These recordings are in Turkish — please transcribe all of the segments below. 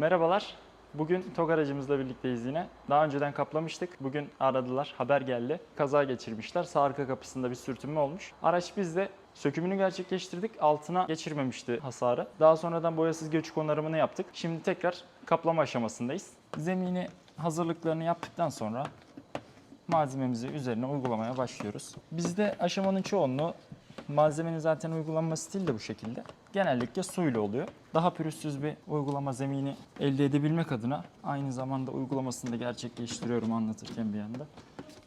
Merhabalar. Bugün TOG aracımızla birlikteyiz yine. Daha önceden kaplamıştık. Bugün aradılar, haber geldi. Kaza geçirmişler. Sağ arka kapısında bir sürtünme olmuş. Araç bizde sökümünü gerçekleştirdik. Altına geçirmemişti hasarı. Daha sonradan boyasız göçük onarımını yaptık. Şimdi tekrar kaplama aşamasındayız. Zemini hazırlıklarını yaptıktan sonra malzememizi üzerine uygulamaya başlıyoruz. Bizde aşamanın çoğunluğu malzemenin zaten uygulanma stili de bu şekilde. Genellikle suyla oluyor. Daha pürüzsüz bir uygulama zemini elde edebilmek adına aynı zamanda uygulamasını da gerçekleştiriyorum anlatırken bir yanda.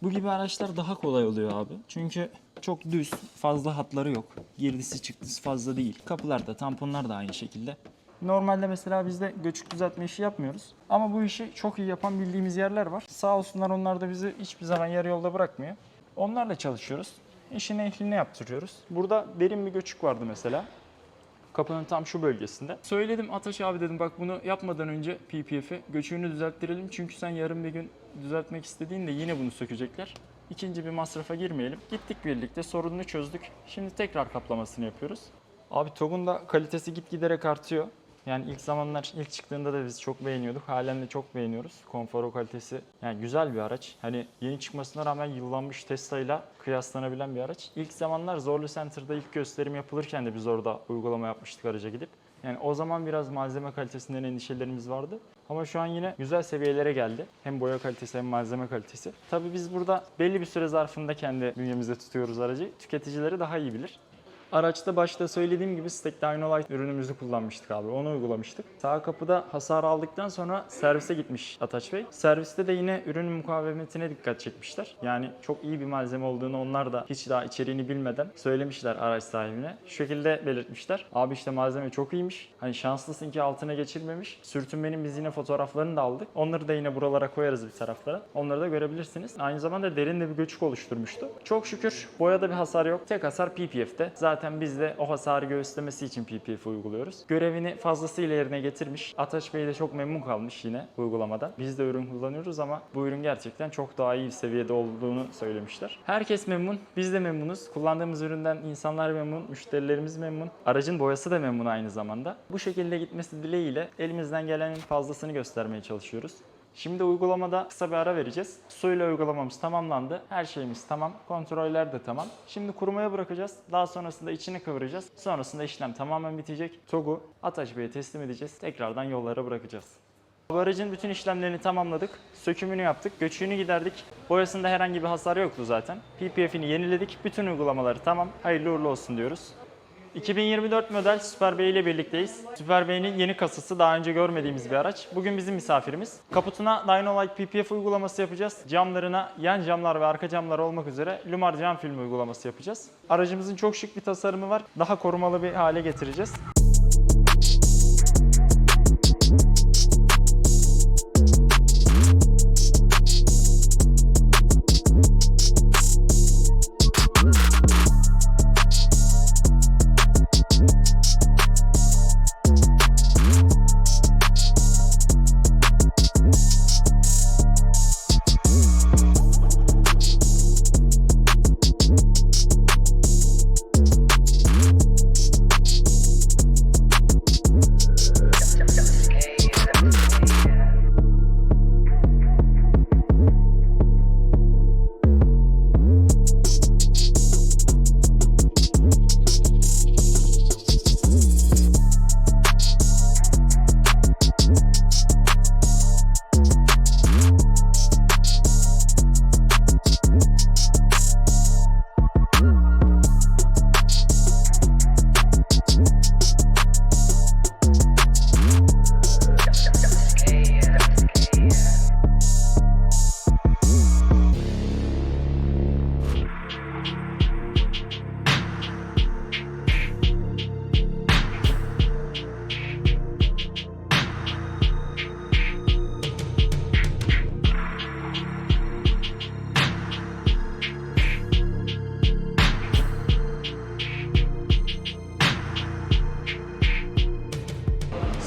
Bu gibi araçlar daha kolay oluyor abi. Çünkü çok düz, fazla hatları yok. Girdisi çıktısı fazla değil. Kapılar da, tamponlar da aynı şekilde. Normalde mesela bizde göçük düzeltme işi yapmıyoruz. Ama bu işi çok iyi yapan bildiğimiz yerler var. Sağ olsunlar onlar da bizi hiçbir zaman yarı yolda bırakmıyor. Onlarla çalışıyoruz. İşin ehlini yaptırıyoruz. Burada derin bir göçük vardı mesela. Kapının tam şu bölgesinde. Söyledim Ataş abi dedim bak bunu yapmadan önce PPF'i göçüğünü düzelttirelim. Çünkü sen yarın bir gün düzeltmek istediğinde yine bunu sökecekler. İkinci bir masrafa girmeyelim. Gittik birlikte sorununu çözdük. Şimdi tekrar kaplamasını yapıyoruz. Abi TOG'un da kalitesi git giderek artıyor. Yani ilk zamanlar ilk çıktığında da biz çok beğeniyorduk. Halen de çok beğeniyoruz. Konforu kalitesi yani güzel bir araç. Hani yeni çıkmasına rağmen yıllanmış Tesla ile kıyaslanabilen bir araç. İlk zamanlar Zorlu Center'da ilk gösterim yapılırken de biz orada uygulama yapmıştık araca gidip. Yani o zaman biraz malzeme kalitesinden endişelerimiz vardı. Ama şu an yine güzel seviyelere geldi. Hem boya kalitesi hem malzeme kalitesi. Tabii biz burada belli bir süre zarfında kendi bünyemizde tutuyoruz aracı. Tüketicileri daha iyi bilir. Araçta başta söylediğim gibi Stack Dynolite ürünümüzü kullanmıştık abi. Onu uygulamıştık. Sağ kapıda hasar aldıktan sonra servise gitmiş Ataç Bey. Serviste de yine ürünün mukavemetine dikkat çekmişler. Yani çok iyi bir malzeme olduğunu onlar da hiç daha içeriğini bilmeden söylemişler araç sahibine. Şu şekilde belirtmişler. Abi işte malzeme çok iyiymiş. Hani şanslısın ki altına geçirmemiş. Sürtünmenin biz yine fotoğraflarını da aldık. Onları da yine buralara koyarız bir taraflara. Onları da görebilirsiniz. Aynı zamanda derin de bir göçük oluşturmuştu. Çok şükür boyada bir hasar yok. Tek hasar PPF'te. Zaten biz de o hasarı göğüslemesi için PPF uyguluyoruz. Görevini fazlasıyla yerine getirmiş. Ataş Bey de çok memnun kalmış yine uygulamadan. Biz de ürün kullanıyoruz ama bu ürün gerçekten çok daha iyi bir seviyede olduğunu söylemişler. Herkes memnun. Biz de memnunuz. Kullandığımız üründen insanlar memnun, müşterilerimiz memnun. Aracın boyası da memnun aynı zamanda. Bu şekilde gitmesi dileğiyle elimizden gelenin fazlasını göstermeye çalışıyoruz. Şimdi uygulamada kısa bir ara vereceğiz. Suyla uygulamamız tamamlandı. Her şeyimiz tamam. Kontroller de tamam. Şimdi kurumaya bırakacağız. Daha sonrasında içini kıvıracağız. Sonrasında işlem tamamen bitecek. TOG'u Ataş Bey'e teslim edeceğiz. Tekrardan yollara bırakacağız. Bu aracın bütün işlemlerini tamamladık. Sökümünü yaptık. Göçüğünü giderdik. Boyasında herhangi bir hasar yoktu zaten. PPF'ini yeniledik. Bütün uygulamaları tamam. Hayırlı uğurlu olsun diyoruz. 2024 model Super Bey ile birlikteyiz. Super Bey'in yeni kasası daha önce görmediğimiz bir araç. Bugün bizim misafirimiz. Kaputuna Dynolite PPF uygulaması yapacağız. Camlarına yan camlar ve arka camlar olmak üzere Lumar cam film uygulaması yapacağız. Aracımızın çok şık bir tasarımı var. Daha korumalı bir hale getireceğiz.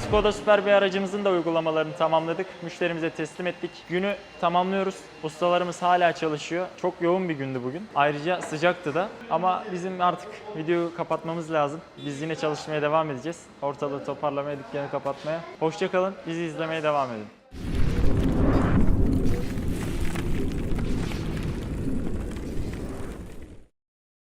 Skoda Super bir aracımızın da uygulamalarını tamamladık. Müşterimize teslim ettik. Günü tamamlıyoruz. Ustalarımız hala çalışıyor. Çok yoğun bir gündü bugün. Ayrıca sıcaktı da. Ama bizim artık videoyu kapatmamız lazım. Biz yine çalışmaya devam edeceğiz. Ortalığı toparlamaya, dükkanı kapatmaya. Hoşçakalın. Bizi izlemeye devam edin.